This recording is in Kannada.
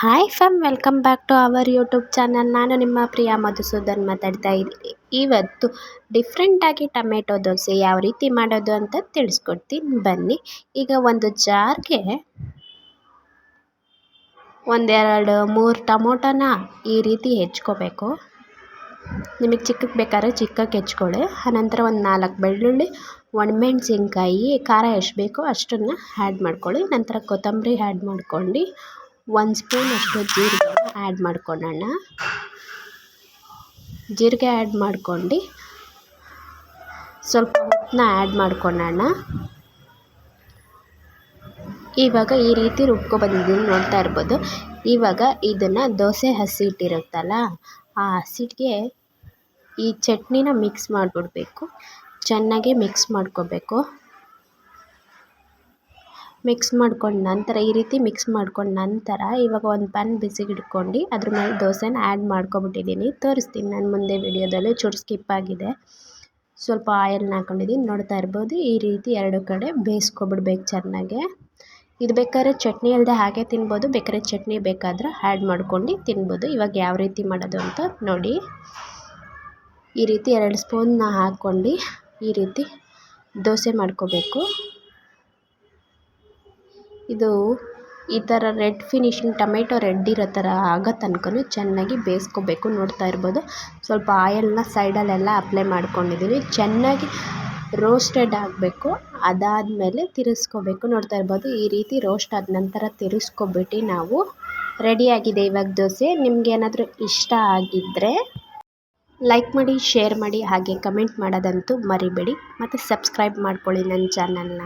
Hi fam welcome back to our YouTube channel ನಾನು ನಿಮ್ಮ ಪ್ರಿಯ ಮಧುಸೂದನ್ ಮಾತಾಡ್ತಾ ಇದ್ದೀನಿ. ಇವತ್ತು ಡಿಫ್ರೆಂಟಾಗಿ ಟೊಮೆಟೊ ದೋಸೆ ಯಾವ ರೀತಿ ಮಾಡೋದು ಅಂತ ತಿಳಿಸ್ಕೊಡ್ತೀನಿ. ಬನ್ನಿ, ಈಗ ಒಂದು ಜಾರ್ಗೆ ಒಂದೆರಡು ಮೂರು ಟೊಮೊಟೊನ ಈ ರೀತಿ ಹೆಚ್ಕೋಬೇಕು. ನಿಮಗೆ ಚಿಕ್ಕಕ್ಕೆ ಬೇಕಾದ್ರೆ ಚಿಕ್ಕಕ್ಕೆ ಹೆಚ್ಕೊಳ್ಳಿ. ಆನಂತರ ಒಂದು ನಾಲ್ಕು ಬೆಳ್ಳುಳ್ಳಿ ಒಣಮೆಣ್ಸಿನ್ಕಾಯಿ ಖಾರ ಎಷ್ಟು ಬೇಕೋ ಅಷ್ಟನ್ನು ಆ್ಯಡ್ ಮಾಡ್ಕೊಳ್ಳಿ. ನಂತರ ಕೊತ್ತಂಬರಿ ಆ್ಯಡ್ ಮಾಡ್ಕೊಂಡು ಒಂದು ಸ್ಪೂನ್ ಅಷ್ಟು ಜೀರಿಗೆ ಆ್ಯಡ್ ಮಾಡ್ಕೊಳ್ಳೋಣ ಜೀರಿಗೆ ಆ್ಯಡ್ ಮಾಡ್ಕೊಂಡು ಸ್ವಲ್ಪ ಉಪ್ಪನ್ನ ಆ್ಯಡ್ ಮಾಡ್ಕೊಳ್ಳೋಣ ಇವಾಗ ಈ ರೀತಿ ರುಬ್ಕೊ ಬಂದಿದ್ದೀನಿ ನೋಡ್ತಾ ಇರ್ಬೋದು. ಇವಾಗ ಇದನ್ನು ದೋಸೆ ಹಸಿ ಇಟ್ಟಿರುತ್ತಲ್ಲ ಆ ಹಸಿಟ್ಟಿಗೆ ಈ ಚಟ್ನಿನ ಮಿಕ್ಸ್ ಮಾಡಿಬಿಡ್ಬೇಕು. ಚೆನ್ನಾಗಿ ಮಿಕ್ಸ್ ಮಾಡ್ಕೋಬೇಕು. ಮಿಕ್ಸ್ ಮಾಡ್ಕೊಂಡು ನಂತರ, ಈ ರೀತಿ ಮಿಕ್ಸ್ ಮಾಡ್ಕೊಂಡು ನಂತರ ಇವಾಗ ಒಂದು ಪ್ಯಾನ್ ಬಿಸಿಗೆ ಇಟ್ಕೊಂಡು ಅದ್ರ ಮೇಲೆ ದೋಸೆನ ಆ್ಯಡ್ ಮಾಡ್ಕೊಬಿಟ್ಟಿದ್ದೀನಿ. ತೋರಿಸ್ತೀನಿ ನಾನು ಮುಂದೆ ವಿಡಿಯೋದಲ್ಲಿ. ಚೂರು ಸ್ಕಿಪ್ ಆಗಿದೆ. ಸ್ವಲ್ಪ ಆಯಿಲ್ನ ಹಾಕೊಂಡಿದ್ದೀನಿ ನೋಡ್ತಾ ಇರ್ಬೋದು, ಈ ರೀತಿ ಎರಡು ಕಡೆ ಬೇಯಿಸ್ಕೊಬಿಡ್ಬೇಕು ಚೆನ್ನಾಗೆ. ಇದು ಬೇಕಾದ್ರೆ ಚಟ್ನಿ ಅಲ್ಲದೆ ಹಾಗೆ ತಿನ್ಬೋದು, ಬೇಕಾದ್ರೆ ಚಟ್ನಿ ಬೇಕಾದ್ರೆ ಆ್ಯಡ್ ಮಾಡ್ಕೊಂಡು ತಿನ್ಬೋದು. ಇವಾಗ ಯಾವ ರೀತಿ ಮಾಡೋದು ಅಂತ ನೋಡಿ. ಈ ರೀತಿ ಎರಡು ಸ್ಪೂನ್ನ ಹಾಕ್ಕೊಂಡು ಈ ರೀತಿ ದೋಸೆ ಮಾಡ್ಕೋಬೇಕು. ಇದು ಈ ಥರ ರೆಡ್ ಫಿನಿಶಿಂಗ್ ಟೊಮೆಟೊ ರೆಡ್ ಇರೋ ಥರ ಆಗೋ ತನಕನು ಚೆನ್ನಾಗಿ ಬೇಯಿಸ್ಕೋಬೇಕು ನೋಡ್ತಾ ಇರ್ಬೋದು. ಸ್ವಲ್ಪ ಆಯಿಲ್ನ ಸೈಡಲ್ಲೆಲ್ಲ ಅಪ್ಲೈ ಮಾಡ್ಕೊಂಡಿದ್ದೀನಿ ಚೆನ್ನಾಗಿ ರೋಸ್ಟೆಡ್ ಆಗಬೇಕು. ಅದಾದಮೇಲೆ ತಿರುಗಿಸ್ಕೋಬೇಕು ನೋಡ್ತಾ ಇರ್ಬೋದು. ಈ ರೀತಿ ರೋಸ್ಟ್ ಆದ ನಂತರ ತಿರುಗಿಸ್ಕೊಬಿಟ್ಟು ನಾವು ರೆಡಿಯಾಗಿದೆ ಇವಾಗ ದೋಸೆ. ನಿಮ್ಗೆ ಏನಾದರೂ ಇಷ್ಟ ಆಗಿದ್ದರೆ ಲೈಕ್ ಮಾಡಿ ಶೇರ್ ಮಾಡಿ, ಹಾಗೆ ಕಮೆಂಟ್ ಮಾಡೋದಂತೂ ಮರಿಬೇಡಿ. ಮತ್ತು ಸಬ್ಸ್ಕ್ರೈಬ್ ಮಾಡ್ಕೊಳ್ಳಿ ನನ್ನ ಚಾನಲ್ನ